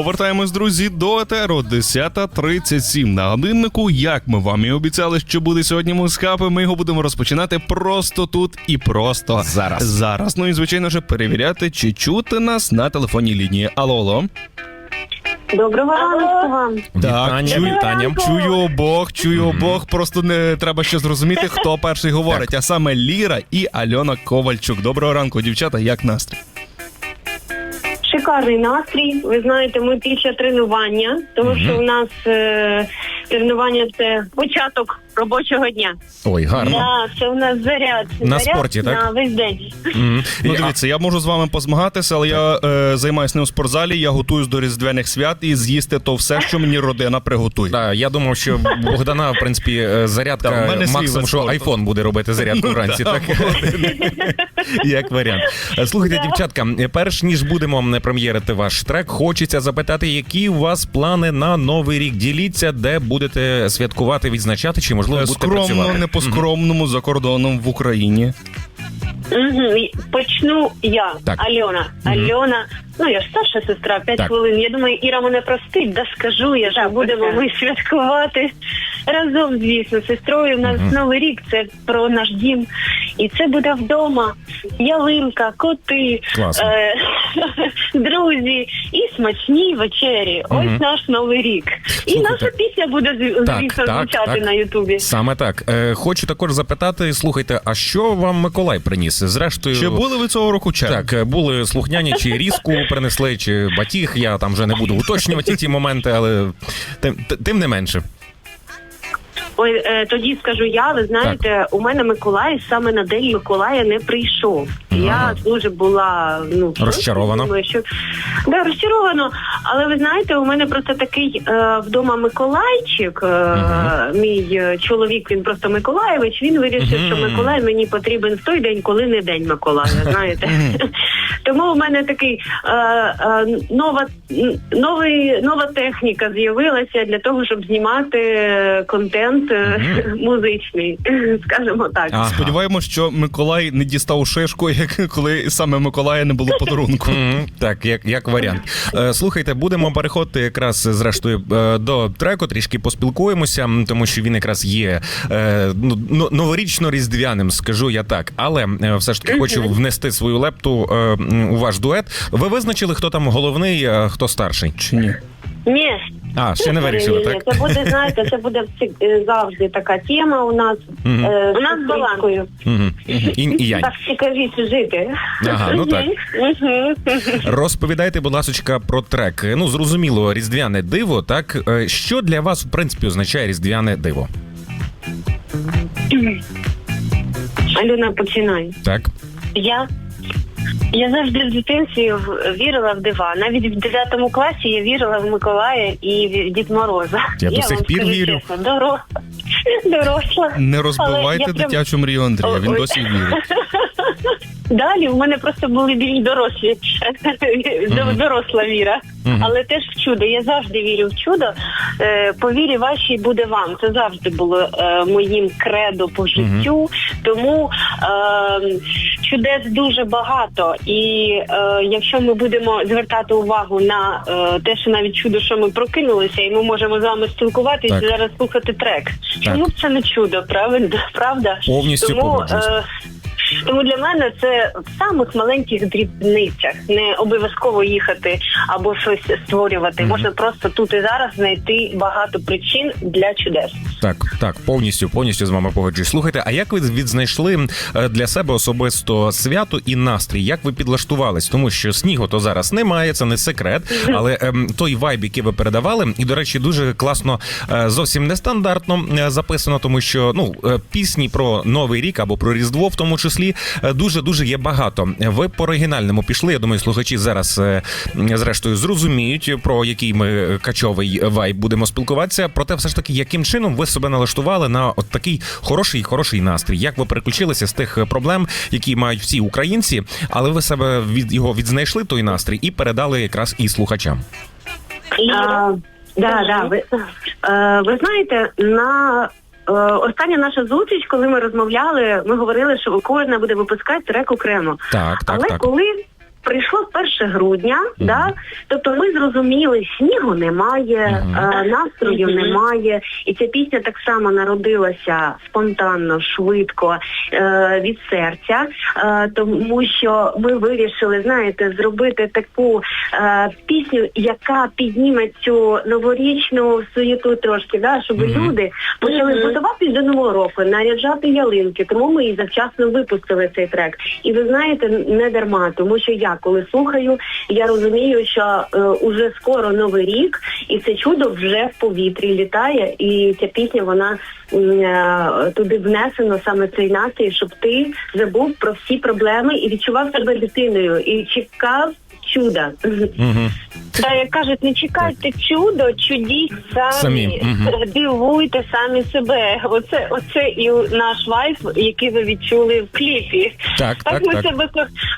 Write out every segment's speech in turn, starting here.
Повертаємось, друзі, до етеру 10.37 на годиннику. Як ми вам і обіцяли, що буде сьогодні музкапи, ми його будемо розпочинати просто тут і просто Зараз. Зараз. Ну і звичайно ж перевіряти, чи чути нас на телефонній лінії. Алло, алло. Доброго ранку вам. Вітання, чую, вітання. чую обох, чую обох. Просто не треба ще зрозуміти, хто перший говорить. А саме Ліра і Альона Ковальчук. Доброго ранку, дівчата. Як настрій? Шикарний настрій. Ви знаєте, ми після тренування, тому що у нас е, тренування це початок робочого дня. Ой, гарно. Да, це у нас заряд. На заряд спорті, так? На весь день. Мгм. Ну, дивіться, я можу з вами позмагатися, але я е, займаюся не у спортзалі, я готуюсь до різдвяних свят і з'їсти то все, що мені родина приготує. Да, я думав, що Богдана, в принципі, е, зарядка Да, в мене свій максимум, що спорту. айфон буде робити зарядку вранці. Так як варіант. Е, Слухайте, дівчатка, е, перш ніж будемо м, прем'єрити ваш трек, хочеться запитати, які у вас плани на новий рік. Діліться, де будете святкувати, відзначати, чи можливо будете Скромно, працювати. не по скромному, за кордоном в Україні. Угу. Почну я, Так. Альона. Альона, ну я ж старша сестра, 5 Так. хвилин. Я думаю, Іра мене простить, да скажу я, що будемо ми святкувати разом, звісно, з сестрою. У нас новий рік це про наш дім. І це буде вдома. Ялинка, коти, Класно. е- друзі і смачні вечері. Мгм. Ось наш новий рік. І Слухайте. наша пісня буде Так, звісно так, звучати так. на Ютубі. Саме так. Е, хочу також запитати, слухайте, а що вам Миколай приніс? Зрештою, Чи були ви цього року черги? Так, е, були слухняні, чи різку принесли, чи батіг. Я там вже не буду уточнювати ті моменти, але тим, тим не менше. Ой, е, тоді скажу я. Ви знаєте, у мене Миколай саме на день Миколая не прийшов. Ага. Я дуже була ну Розчарована. думаю, що да, розчаровано. Але ви знаєте, у мене просто такий е, вдома Миколайчик. Е, Ага. Мій е, чоловік, він просто Миколаєвич. Він вирішив, Мгм. що Миколай мені потрібен в той день, коли не день Миколая. Знаєте, тому у мене такий е, е, нова н- новий нова техніка з'явилася для того, щоб знімати е, контент е, музичний, скажімо так. Ага. Сподіваємось, що Миколай не дістав шишку, як коли саме Миколая не було подарунку. Так, як, як варіант. Е, Слухайте, будемо переходити якраз зрештою е, до треку, трішки поспілкуємося, тому що він якраз є ну, ну, новорічно-різдвяним, скажу я так. Але все ж таки хочу внести свою лепту у ваш дует. Ви визначили, хто там головний, а хто старший? Чи ні? Ні, А, ще не вирішили, так? Це буде, знаєте, це буде всі- е, завжди така тема у нас. Мгм. Е, у нас з баланкою. Мгм. І, і Янь. Так цікавіше жити. Ага, ну так. Мгм. Розповідайте, будь ласка, про трек. Ну, зрозуміло, різдвяне диво. Так, Е, що для вас, в принципі, означає різдвяне диво? Альона, починай. Так. Я я завжди в дитинстві вірила в дива. Навіть в 9 класі я вірила в Миколая і в Дід Мороза. Я до сих пір вірю. чесно, Доросла. Доросла. Не розбивайте я прям- дитячу мрію Андрія, він досі вірить. Далі в мене просто були більш дорослі Мгм. доросла віра. Мгм. Але теж в чудо. Я завжди вірю в чудо. Е, по вірі вашій буде вам. Це завжди було е, моїм кредо по життю. Тому е, чудес дуже багато. І е, якщо ми будемо звертати увагу на е, те, що навіть чудо, що ми прокинулися, і ми можемо з вами спілкуватися Так. зараз слухати трек. Чому б це не чудо? Правильно, правда? Повністю Тому, е, тому для мене це в самих маленьких дрібницях. Не обов'язково їхати або щось створювати. Можна просто тут і зараз знайти багато причин для чудес. Так, так, повністю, повністю з вами погоджуюсь. Слухайте, а як ви відзнайшли е, для себе особисто свято і настрій? Як ви підлаштувались? Тому що снігу то зараз немає, це не секрет. Але ем, той вайб, який ви передавали, і до речі, дуже класно, е, зовсім нестандартно е, записано, тому що ну пісні про новий рік або про різдво, в тому числі, дуже дуже є багато. Ви по оригінальному пішли. Я думаю, слухачі зараз е, зрештою зрозуміють про який ми качовий вайб будемо спілкуватися. Проте, все ж таки, яким чином ви себе налаштували на от такий хороший хороший настрій? Як ви переключилися з тих проблем, які мають всі українці, але ви себе від його відзнайшли той настрій і передали якраз і слухачам? А, да, да, ви, е, ви знаєте, на е, остання наша зустріч, коли ми розмовляли, ми говорили, що кожна буде випускати трек окремо. Так, так, Але так. коли Прийшло 1 грудня, да? тобто ми зрозуміли, снігу немає, Мгм. е, настрою Мгм. немає. І ця пісня так само народилася спонтанно, швидко е, від серця, е, тому що ми вирішили, знаєте, зробити таку е, пісню, яка підніме цю новорічну суєту трошки, да? щоб Мгм. люди почали Мгм. готуватись до нового року, наряджати ялинки. Тому ми і завчасно випустили цей трек. І ви знаєте, не дарма, тому що я коли слухаю, я розумію, що е, уже скоро новий рік, і це чудо вже в повітрі літає. І ця пісня вона е, туди внесено саме цей настрій, щоб ти забув про всі проблеми і відчував себе дитиною і чекав чуда. Угу. Та як кажуть, не чекайте чудо, чудіть самі, Самі, мгм. дивуйте самі себе. Оце, оце і наш вайф, який ви відчули в кліпі. Так, так, ми так. себе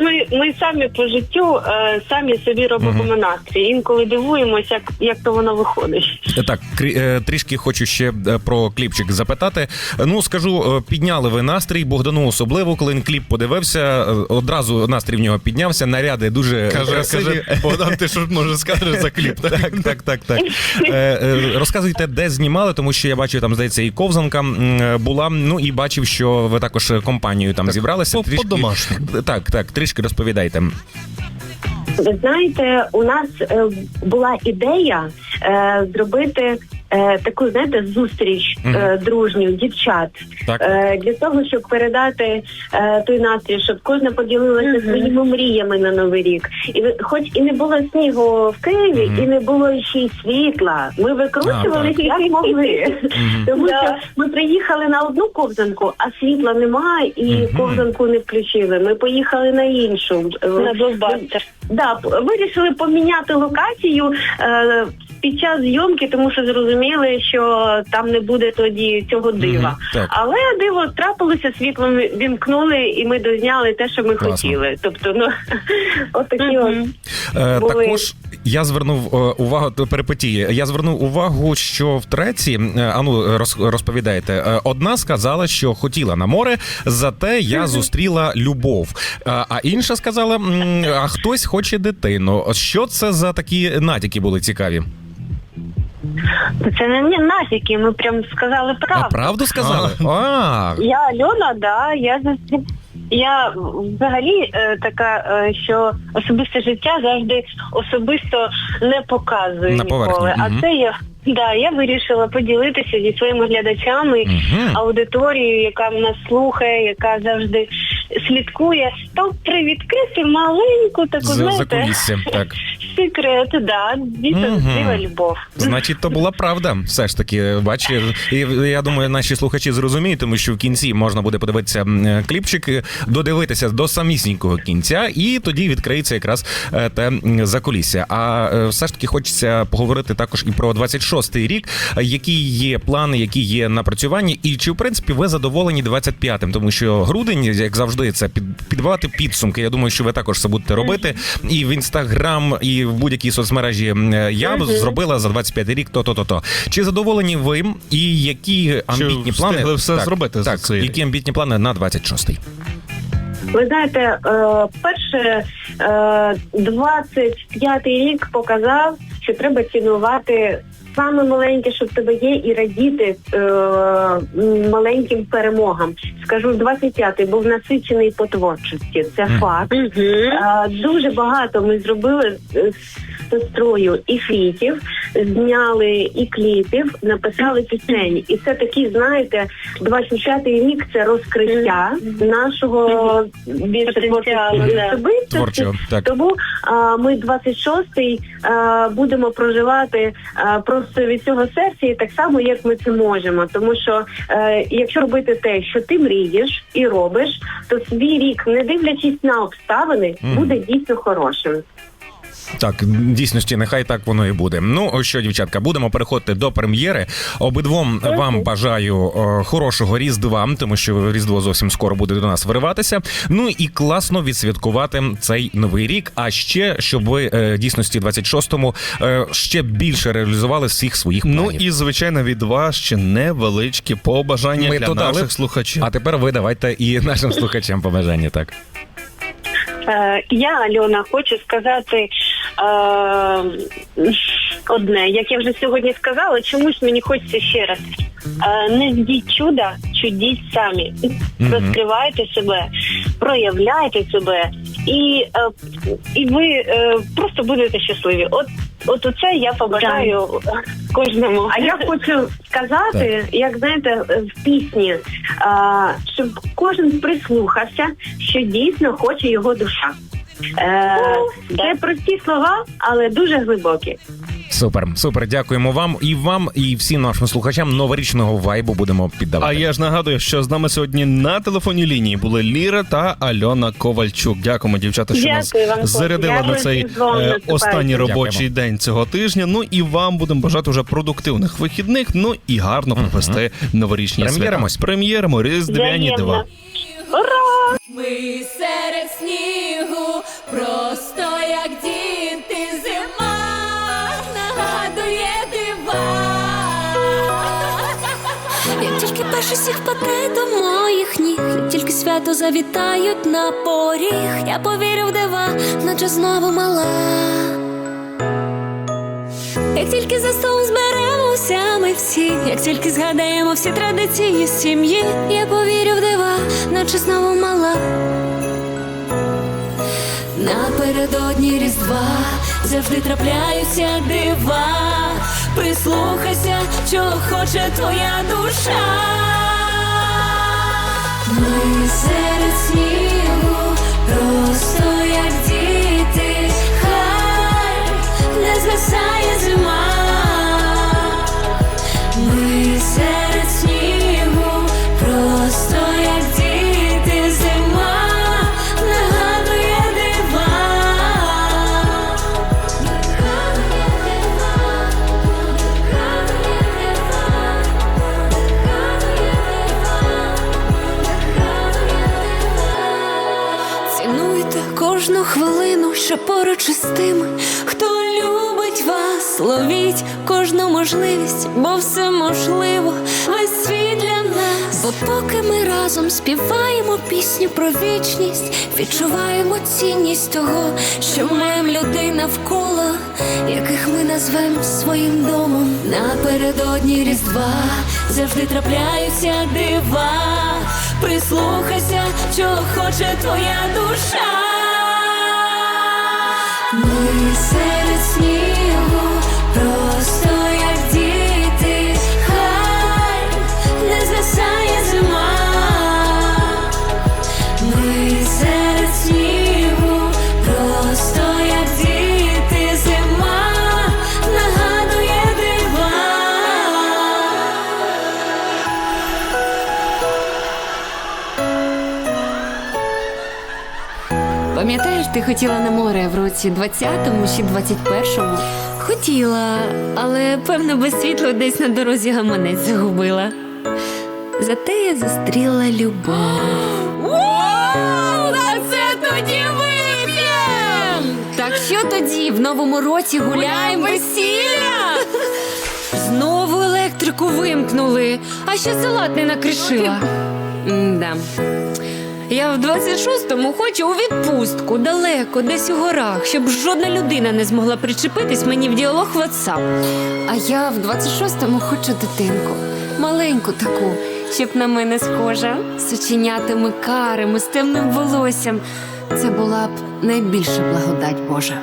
ми, ми самі по життю е, самі собі робимо Мгм. настрій. Інколи дивуємося, як, як то воно виходить. Так, крі- е, трішки хочу ще е, про кліпчик запитати. Ну скажу, е, підняли ви настрій Богдану особливо, коли він кліп подивився. е, Одразу настрій в нього піднявся. Наряди дуже Каже, каже, Богдан, ти що може скажеш за кліп? Так, так, так, так. Е, е, розказуйте, де знімали, тому що я бачив там, здається, і ковзанка була. Ну і бачив, що ви також компанією там зібралися. по- по-домашньому. Так, так, трішки розповідайте. Ви знаєте, у нас е, була ідея е, зробити е, таку, знаєте, зустріч е, дружню дівчат Так. е, для того, щоб передати е, той настрій, щоб кожна поділилася Мгм. своїми мріями на новий рік. І ви- хоч і не було снігу в Києві, Мгм. і не було ще й світла. Ми викручувалися як могли. Мгм. Тому Да. що ми приїхали на одну ковзанку, а світла немає, і Мгм. ковзанку не включили. Ми поїхали на іншу. На блокбастер. Да, п- вирішили поміняти локацію е, під час зйомки, тому що зрозуміли, що там не буде тоді цього дива. Мгм, так. Але диво трапилося, світло вімкнули, і ми дозняли те, що ми Класно. хотіли. Тобто, ну от такі от. Мгм. Е, Були. також я звернув е, увагу перипетії. Я звернув увагу, що в треці, е, ану роз, розповідайте, е, одна сказала, що хотіла на море, зате я зустріла любов. Е, А інша сказала, м, а хтось хоче дитину. Що це за такі натяки були цікаві? Це не не насіки, ми прям сказали А правду. правду сказали? А, Я Альона, да, я зустрів. Я взагалі е, така, е, що особисте життя завжди особисто не показую На поверхні, ніколи. мгм. А це я да, я вирішила поділитися зі своїми глядачами, Мгм. аудиторією, яка нас слухає, яка завжди слідкує. То привідкрити маленьку таку, за, за знаєте, кулісся, так. Секрет, да, дійсно Мгм. любов. Значить, то була правда. Все ж таки, бачиш, і я думаю, наші слухачі зрозуміють, тому що в кінці можна буде подивитися м, кліпчик, е, додивитися до самісінького кінця, і тоді відкриється якраз е, те м, закулісся. А е, все ж таки хочеться поговорити також і про 26-й рік, е, які є плани, які є напрацювання, і чи в принципі ви задоволені 25-м, тому що грудень, як завжди, це під, підбивати підсумки. Я думаю, що ви також це будете робити. І в інстаграм, і в будь-якій соцмережі е, я б зробила за 25 рік то-то, то-то. Чи задоволені ви? І які амбітні плани встигли все зробити за Так, рік? які амбітні плани на 26-й? Ви знаєте, е, перше е, 25-й рік показав, що треба цінувати саме маленьке, що в тебе є, і радіти е, маленьким перемогам. Скажу, 25-й був насичений по творчості. Це факт. Угу. Е, Дуже багато ми зробили з сестрою і фітів, зняли і кліпів, написали пісень. І це такі, знаєте, 25-й рік це розкриття нашого більше творчості особистості. Тому а, ми 26-й а, будемо проживати а, просто від цього серця, і так само, як ми це можемо. Тому що е, якщо робити те, що ти мрієш і робиш, то свій рік, не дивлячись на обставини, буде дійсно хорошим. Так, дійсності, нехай так воно і буде. Ну що, дівчатка, будемо переходити до прем'єри. Обидвом вам бажаю е, хорошого різдва, тому що різдво зовсім скоро буде до нас вириватися. Ну і класно відсвяткувати цей новий рік. А ще щоб ви е, дійсності 26-му е, ще більше реалізували всіх своїх планів. Ну і звичайно від вас ще невеличкі побажання Ми для то дали. наших слухачів. А тепер ви давайте і нашим слухачам побажання. Так Я, Альона, хочу сказати е, одне. Як я вже сьогодні сказала, чомусь мені хочеться ще раз. Е, не ждіть чуда, чудіть самі. Розкривайте себе, проявляйте себе, і, е, і ви е, просто будете щасливі. От, от оце я побажаю кожному. А я хочу сказати, як знаєте, в пісні, а, щоб кожен прислухався, що дійсно хоче його душа. Е, це прості слова, але дуже глибокі. Супер, супер. Дякуємо вам і вам, і всім нашим слухачам новорічного вайбу будемо піддавати. А я ж нагадую, що з нами сьогодні на телефонній лінії були Ліра та Альона Ковальчук. Дякуємо, дівчата, що нас Дякую вам, зарядили хлопці. на цей Дякую, е, останній робочий Дякуємо. день цього тижня. Ну і вам будемо бажати вже продуктивних вихідних. Ну і гарно провести новорічні свята. Прем'єримо різдвяні два. Ура! Ми серед снігу, просто як діти Тільки перший впаде до моїх ніг, тільки свято завітають на поріг, я повірю в дива, наче знову мала. Як тільки за столом зберемося ми всі, як тільки згадаємо всі традиції сім'ї, я повірю в дива, наче знову мала. Напередодні Різдва завжди трапляються дива. Прислухайся, чого хоче твоя душа. Ми серед снігу, хвилину, що поруч із тими, хто любить вас, ловіть кожну можливість, бо все можливо, весь світ для нас. Бо поки ми разом співаємо пісню про вічність, відчуваємо цінність того, що маємо людей навколо, яких ми назвемо своїм домом. Напередодні Різдва завжди трапляються дива. Прислухайся, чого хоче твоя душа. Ми серед снігу, хотіла на море в році 20-му чи 21-му? Хотіла, але певно без світла десь на дорозі гаманець загубила. Зате я зустріла любов. За це тоді вип'єм! Так що тоді в новому році гуляємо весілля? Знову електрику вимкнули, а ще салат не накришила. Да. Я в 26-му хочу у відпустку далеко, десь у горах, щоб жодна людина не змогла причепитись мені в діалог WhatsApp. А я в 26-му хочу дитинку, маленьку таку, щоб на мене схожа, з оченятими карими, з темним волоссям. Це була б найбільша благодать Божа.